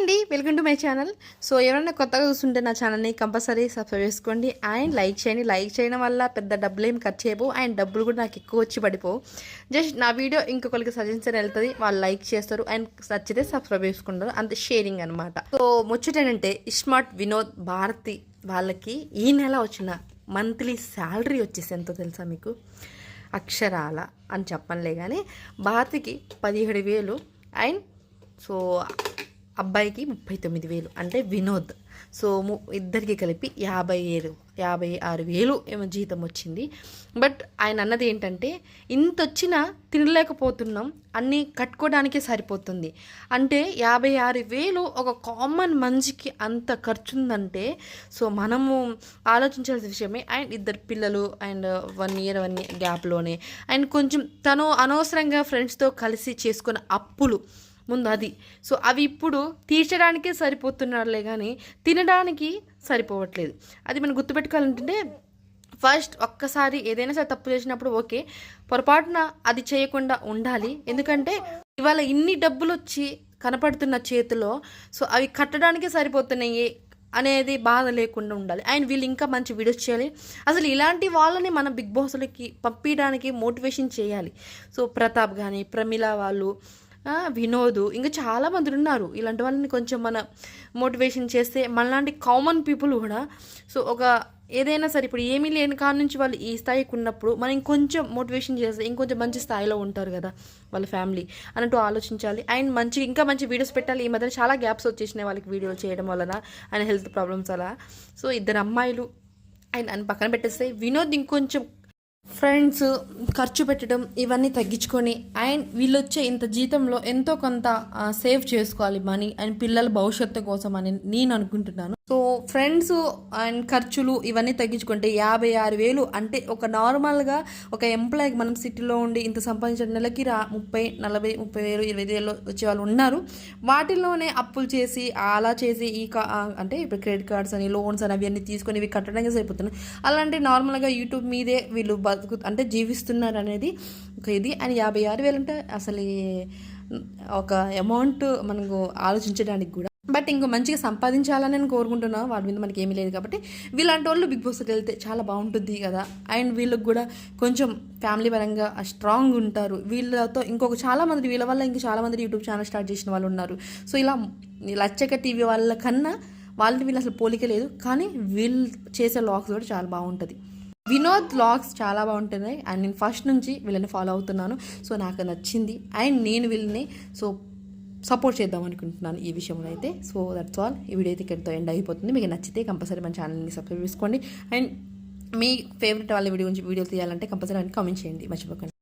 అండి welcome to my channel. So ఎవరైనా కొత్తగా చూస్తుంటే నా ఛానల్ని కంపల్సరీ సబ్స్క్రైబ్ చేసుకోండి. అండ్ లైక్ చేయండి. లైక్ చేయడం వల్ల పెద్ద డబ్బులు ఏం ఖర్చు చేయవు. అండ్ డబ్బులు కూడా నాకు ఎక్కువ వచ్చి పడిపోవు. జస్ట్ నా వీడియో ఇంకొకరికి సజెషన్ వెళ్తుంది. వాళ్ళు లైక్ చేస్తారు. అండ్ నచ్చితే సబ్స్క్రైబ్ చేసుకుంటారు. అంత షేరింగ్ అనమాట సో ముచ్చటేనంటే ఇస్మార్ట్ వినోద్ భారతి వాళ్ళకి ఈ నెల వచ్చిన మంత్లీ శాలరీ వచ్చేసి ఎంతో తెలుసా మీకు? అక్షరాల అని చెప్పనులే కానీ భారతికి పదిహేడు వేలు. అండ్ సో అబ్బాయికి ముప్పై తొమ్మిది వేలు. అంటే వినోద్. సో ము ఇద్దరికి కలిపి యాభై ఏడు యాభై ఆరు వేలు ఏమో జీతం వచ్చింది. బట్ ఆయన అన్నది ఏంటంటే ఇంత వచ్చినా తినలేకపోతున్నాం అన్నీ కట్టుకోవడానికే సరిపోతుంది. అంటే యాభై ఆరు వేలు ఒక కామన్ మనిషికి అంత ఖర్చు ఉందంటే సో మనము ఆలోచించాల్సిన విషయమే. అండ్ ఇద్దరు పిల్లలు అండ్ వన్ ఇయర్ వన్ గ్యాప్లోనే. అండ్ కొంచెం తను అనవసరంగా ఫ్రెండ్స్తో కలిసి చేసుకున్న అప్పులు. ముందు అది. సో అవి ఇప్పుడు తీర్చడానికే సరిపోతున్నారులే కానీ తినడానికి సరిపోవట్లేదు. అది మనం గుర్తుపెట్టుకోవాలంటే ఫస్ట్ ఒక్కసారి ఏదైనా సరే తప్పు చేసినప్పుడు ఓకే పొరపాటున అది చేయకుండా ఉండాలి. ఎందుకంటే ఇవాళ ఇన్ని డబ్బులు వచ్చి కనపడుతున్న చేతిలో సో అవి కట్టడానికే సరిపోతున్నాయి అనేది బాధ లేకుండా ఉండాలి. అండ్ వీళ్ళు ఇంకా మంచి వీడియోస్ చేయాలి. అసలు ఇలాంటి వాళ్ళని మనం బిగ్ బాస్లకి పంపించడానికి మోటివేషన్ చేయాలి. సో ప్రతాప్ కానీ ప్రమిళ వాళ్ళు వినోద్. ఇంకా చాలా మంది ఉన్నారు ఇలాంటి వాళ్ళని కొంచెం మన మోటివేషన్ చేస్తే మనలాంటి కామన్ పీపుల్ కూడా సో ఒక ఏదైనా సరే ఇప్పుడు ఏమీ లేని కాడ నుంచి వాళ్ళు ఈ స్థాయికి ఉన్నప్పుడు మనం ఇంకొంచెం మోటివేషన్ చేస్తే ఇంకొంచెం మంచి స్థాయిలో ఉంటారు కదా వాళ్ళ ఫ్యామిలీ అన్నట్టు ఆలోచించాలి. అండ్ మంచి ఇంకా మంచి వీడియోస్ పెట్టాలి. ఈ మధ్య చాలా గ్యాప్స్ వచ్చేసినాయి వాళ్ళకి వీడియోలు చేయడం వలన అండ్ హెల్త్ ప్రాబ్లమ్స్ అలా సో ఇద్దరు అమ్మాయిలు అండ్ అని పక్కన పెట్టేస్తే వినోద్ ఇంకొంచెం ఫ్రెండ్స్ ఖర్చు పెట్టడం ఇవన్నీ తగ్గించుకొని అండ్ వీళ్ళు వచ్చే ఇంత జీతంలో ఎంతో కొంత సేవ్ చేసుకోవాలి మనీ అండ్ పిల్లల భవిష్యత్తు కోసం అని నేను అనుకుంటున్నాను. సో ఫ్రెండ్స్ అండ్ ఖర్చులు ఇవన్నీ తగ్గించుకుంటే యాభై ఆరు వేలు అంటే ఒక నార్మల్గా ఒక ఎంప్లాయీకి మనం సిటీలో ఉండి ఇంత సంపాదించిన నెలకి రా ముప్పై నలభై ముప్పై వేలు ఇరవై వేలు వచ్చే వాళ్ళు ఉన్నారు. వాటిల్లోనే అప్పులు చేసి అలా చేసి ఈ కా అంటే ఇప్పుడు క్రెడిట్ కార్డ్స్ అని లోన్స్ అని అవన్నీ తీసుకొని ఇవి కట్టడానికి సరిపోతున్నాయి. అలాంటి నార్మల్గా యూట్యూబ్ మీదే వీళ్ళు బతుకు అంటే జీవిస్తున్నారు అనేది ఒక ఇది. అండ్ యాభై ఆరు వేలు అంటే అసలు ఒక అమౌంట్ మనకు ఆలోచించడానికి కూడా బట్ ఇంకో మంచిగా సంపాదించాలని నేను కోరుకుంటున్నాను వాటి మీద మనకి ఏమీ లేదు కాబట్టి. వీళ్ళంటి వాళ్ళు బిగ్ బాస్కి వెళ్తే చాలా బాగుంటుంది కదా. అండ్ వీళ్ళకి కూడా కొంచెం ఫ్యామిలీ పరంగా స్ట్రాంగ్ ఉంటారు. వీళ్ళతో ఇంకొక చాలామంది వీళ్ళ వల్ల ఇంకా చాలామంది యూట్యూబ్ ఛానల్ స్టార్ట్ చేసిన వాళ్ళు ఉన్నారు. సో ఇలా లచ్చక టీవీ వాళ్ళ కన్నా వాళ్ళని వీళ్ళు అసలు పోలిక లేదు. కానీ వీళ్ళు చేసే లాగ్స్ కూడా చాలా బాగుంటుంది. వినోద్ లాగ్స్ చాలా బాగుంటున్నాయి. అండ్ నేను ఫస్ట్ నుంచి వీళ్ళని ఫాలో అవుతున్నాను. సో నాకు నచ్చింది. అండ్ నేను వీళ్ళని సో సపోర్ట్ చేద్దాం అనుకుంటున్నాను ఈ విషయంలో అయితే. సో దట్స్ ఆల్ ఈ వీడియో అయితే ఇక్కడితో ఎండ్ అయిపోతుంది. మీకు నచ్చితే కంపల్సరీ మన ఛానల్ని సబ్స్క్రైబ్ చేసుకోండి. అండ్ మీ ఫేవరెట్ వాళ్ళ వీడియో గురించి వీడియో తీయాలంటే కంపల్సరీ కామెంట్ చేయండి. మర్చిపోకండి.